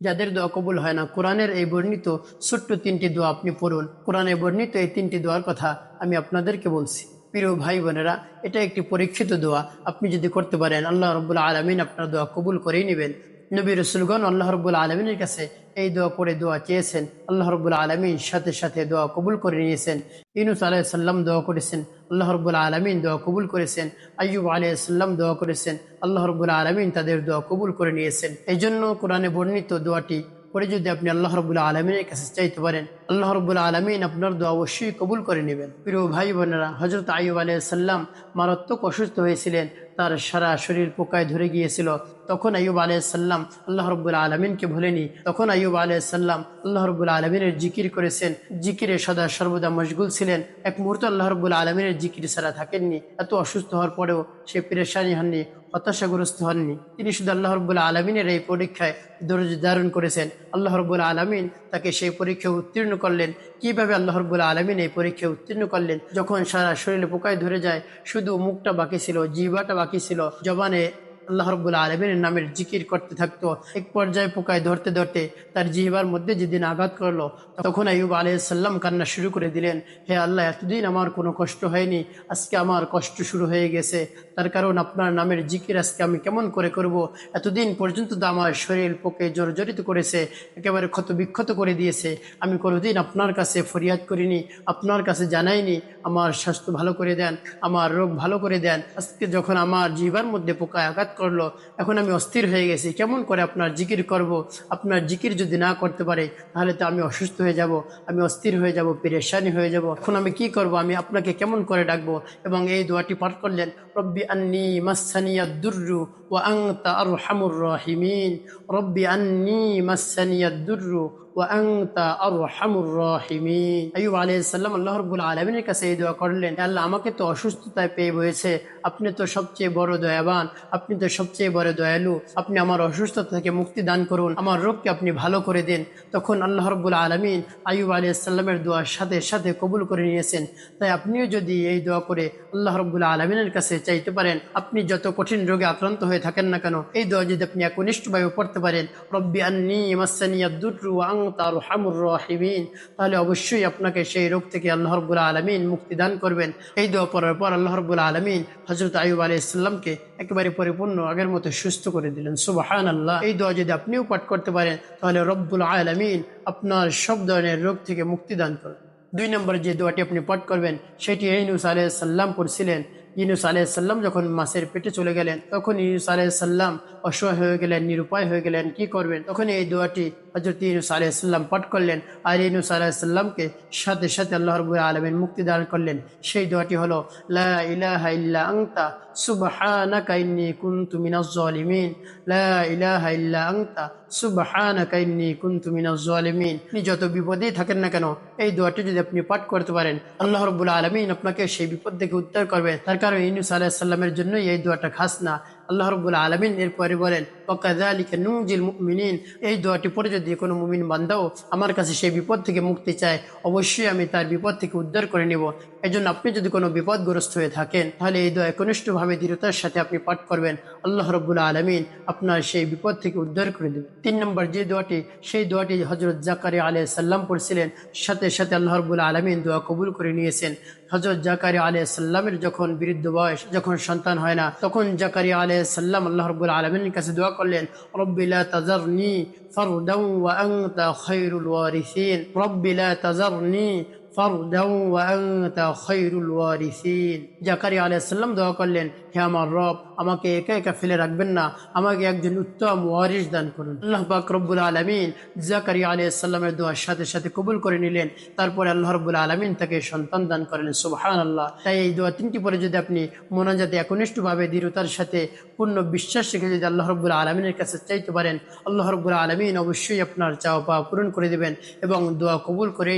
যাদের দোয়া কবুল হয় না, কোরআনের এই বর্ণিত ছোট্ট তিনটি দোয়া আপনি পড়ুন। কোরআনে বর্ণিত এই তিনটি দোয়ার কথা আমি আপনাদেরকে বলছি। প্রিয় ভাই বোনেরা, এটা একটি পরীক্ষিত দোয়া। আপনি যদি করতে পারেন, আল্লাহ রবুল্লা আলমিন আপনার দোয়া কবুল করেই নেবেন। নবী রসুলগণ আল্লাহ রবুল্লা আলমিনের কাছে এই দোয়া করে দোয়া চেয়েছেন। আল্লাহ রব্বুল আলমিন সাথে সাথে দোয়া কবুল করে নিয়েছেন। ইনুস আলাইসাল্লাম দোয়া করেছেন। আল্লাহ রব্বুল আলমিন দোয়া কবুল করেছেন। আইয়ুব আলাইসাল্লাম দোয়া করেছেন। আল্লাহ রব্বুল আলমিন তাদের দোয়া কবুল করে নিয়েছেন। এই জন্য কোরআনে বর্ণিত দোয়াটি পরে যদি আপনি আল্লাহ রবুল্লা আলমিনের কাছে চাইতে পারেন, আল্লাহ রবুল্লা আলমিন আপনার দোয়া অবশ্যই কবুল করে নেবেন। প্রিয় ভাই বোনেরা হজরত আইব আলাইসাল্লাম মারাত্মক অসুস্থ হয়েছিলেন। তার সারা শরীর পোকায় ধরে গিয়েছিল। তখন আইব আলাইসাল্লাম আল্লাহ রব্বুল আলমিনকে ভুলেনি। তখন আইব আলাইসাল্লাম আল্লাহ রব্বুল আলমিনের জিকির করেছেন। জিকিরে সদা সর্বদা মশগুল ছিলেন। এক মুহূর্ত আল্লাহ রব্বুল আলমিনের জিকির ছাড়া থাকেননি। এত অসুস্থ হওয়ার পরেও সে পেরেশানি হননি। হতাশাগ্রস্ত হননি। তিনি শুধু আল্লাহ রবুল্লা আলমিনের এই পরীক্ষায় ধৈর্য ধারণ করেছেন। আল্লাহ রব্বুল আলমিন তাকে সেই পরীক্ষায় উত্তীর্ণ করলেন। কীভাবে আল্লাহ রব্বুল আলমিন এই পরীক্ষায় উত্তীর্ণ করলেন? যখন সারা শরীরে পোকায় ধরে যায়, শুধু মুখটা বাকি ছিল জিবাটা বাকি ছিল, জবানে আল্লাহ রব্বুল আলমিনের নামের জিকির করতে থাকতো। এক পর্যায়ে পোকায় ধরতে ধরতে তার জিহিবার মধ্যে যেদিন আঘাত করল, তখন আইব আলাইসাল্লাম কান্না শুরু করে দিলেন, হে আল্লাহ, এতদিন আমার কোনো কষ্ট হয়নি, আজকে আমার কষ্ট শুরু হয়ে গেছে। তার কারণ আপনার নামের জিকির আজকে আমি কেমন করে করব? এতদিন পর্যন্ত তো আমার শরীর পোকে জর্জরিত করেছে, একেবারে ক্ষত বিক্ষত করে দিয়েছে। আমি কোনোদিন আপনার কাছে ফরিয়াদ করিনি, আপনার কাছে জানাইনি, আমার স্বাস্থ্য ভালো করে দেন, আমার রোগ ভালো করে দেন। আজকে যখন আমার জিহিবার মধ্যে পোকায় আঘাত করল। এখন আমি অস্থির হয়ে গেছি। কেমন করে আপনার জিকির করব? আপনার জিকির যদি না করতে পারে, তাহলে তো আমি অসুস্থ হয়ে যাব, আমি অস্থির হয়ে যাব, পেরেশানি হয়ে যাব। এখন আমি কি করব? আমি আপনাকে কেমন করে ডাকবো? এবং এই দোয়াটি পাঠ করলেন, রব্বি আন্নি মাসানিয়া দুর্রু ও আংতা আর হামুর রহিমিন। রব্বি আন্নি মাসানিয়া দুর্রু আইব আলাইসাল্লাম আল্লাহ আলমিনের কাছে এই দোয়া করলেন আল্লাহ, আমাকে তো অসুস্থতায় পেয়ে বয়েছে, আপনি তো সবচেয়ে বড় দয়াবান, আপনি তো সবচেয়ে বড় দয়ালু, আপনি আমার অসুস্থতা থেকে মুক্তি দান করুন, আমার রোগকে আপনি ভালো করে দিন। তখন আল্লাহ রব্বুল আলমিন আইব আলাইসাল্লামের দোয়ার সাথে সাথে কবুল করে নিয়েছেন। তাই আপনিও যদি এই দোয়া করে আল্লাহ রব্বুল আলমিনের কাছে চাইতে পারেন, আপনি যত কঠিন রোগে আক্রান্ত হয়ে থাকেন না কেন, এই দোয়া যদি আপনি একনিষ্ঠভাবে পড়তে পারেন, রব্বি আন্নি মাসানিয়া দুট্রু আং তার হামুর রহিমিন, তাহলে অবশ্যই আপনাকে সেই রোগ থেকে আল্লাহ রব্বুল আলমিন মুক্তি দান করবেন। এই দোয়া পড়ার পর আল্লাহ রব্বুল আলমিন হজরত আইব আলি ইসলামকে একেবারে পরিপূর্ণ আগের মতো সুস্থ করে দিলেন। সুবাহান আল্লাহ এই দোয়া যদি আপনিও পাঠ করতে পারেন, তাহলে রব্বুল আলমিন আপনার সব ধরনের রোগ থেকে মুক্তি দান করবেন দুই নম্বর যে দোয়াটি আপনি পাঠ করবেন, সেটি ইনুস আলাইসাল্লাম পড়ছিলেন। ইনুস আলাইসাল্লাম যখন মাছের পেটে চলে গেলেন, তখন ইনুস আলাইসাল্লাম অসহায় হয়ে গেলেন, নিরুপায় হয়ে গেলেন, কি করবেন? তখন এই দোয়াটি হজরত ইনুস আলাইসাল্লাম পাঠ করলেন আর ইনুস আলাইসাল্লামকে সাথে সাথে আল্লাহ রবুল আলমিন মুক্তি দান করলেন। সেই দোয়াটি হলো, লা আংতা লা যত বিপদেই থাকেন না কেন, এই দোয়াটি যদি আপনি পাঠ করতে পারেন, আল্লাহ রব্বুল আলমিন আপনাকে সেই বিপদ থেকে উদ্ধার করবেন তার কারণ ইনুস আলাহিসাল্লামের জন্যই এই দোয়াটা খাস না। আল্লাহ রব্বুল আলমিন এরপরে বলেন ওকাজালিকে নুজিল মুমিনিন এই দোয়াটি পরে যদি কোনো মুমিন বান্ধাও আমার কাছে সেই বিপদ থেকে মুক্তি চায়, অবশ্যই আমি তার বিপদ থেকে উদ্ধার করে নেব। এই জন্য আপনি যদি কোনো বিপদগ্রস্ত হয়ে থাকেন, তাহলে এই দোয়া একনিষ্ঠভাবে দৃঢ়তার সাথে আপনি পাঠ করবেন। আল্লাহ রব্বুল আলমিন আপনার সেই বিপদ থেকে উদ্ধার করে দেবেন। তিন নম্বর যে দোয়াটি, সেই দোয়াটি হজরত জাকারি আলাই সাল্লাম পড়ছিলেন। সাথে সাথে আল্লাহ রব্বুল আলমিন দোয়া কবুল করে নিয়েছেন। হজরত জাকারি আলাই সাল্লামের যখন বৃদ্ধ বয়স, যখন সন্তান হয় না, তখন জাকারি আলাই সাল্লাম আল্লাহ রব্বুল আলমিনের কাছে দোয়া عقل رب لا تذرني فردا وأنت خير الوارثين. رب لا تذرني জাকারিয়া আলাইসাল্লাম দোয়া করলেন, হে আমার আমাকে একা একা ফেলে রাখবেন না, আমাকে একজন উত্তম দান করুন। আল্লাহ দোয়ার সাথে সাথে কবুল করে নিলেন। তারপরে আল্লাহ আলমিন তাকে সন্তান দান করেন আল্লাহ তাই এই দোয়া তিনটি পরে যদি আপনি মোনাজাতে একনিষ্ঠভাবে দৃঢ়তার সাথে পূর্ণ বিশ্বাস রেখে যদি আল্লাহ রব্বুল আলমিনের কাছে চাইতে পারেন, আল্লাহ রব্বুল আলমিন অবশ্যই আপনার চাওয়া পাওয়া পূরণ করে দেবেন এবং দোয়া কবুল করে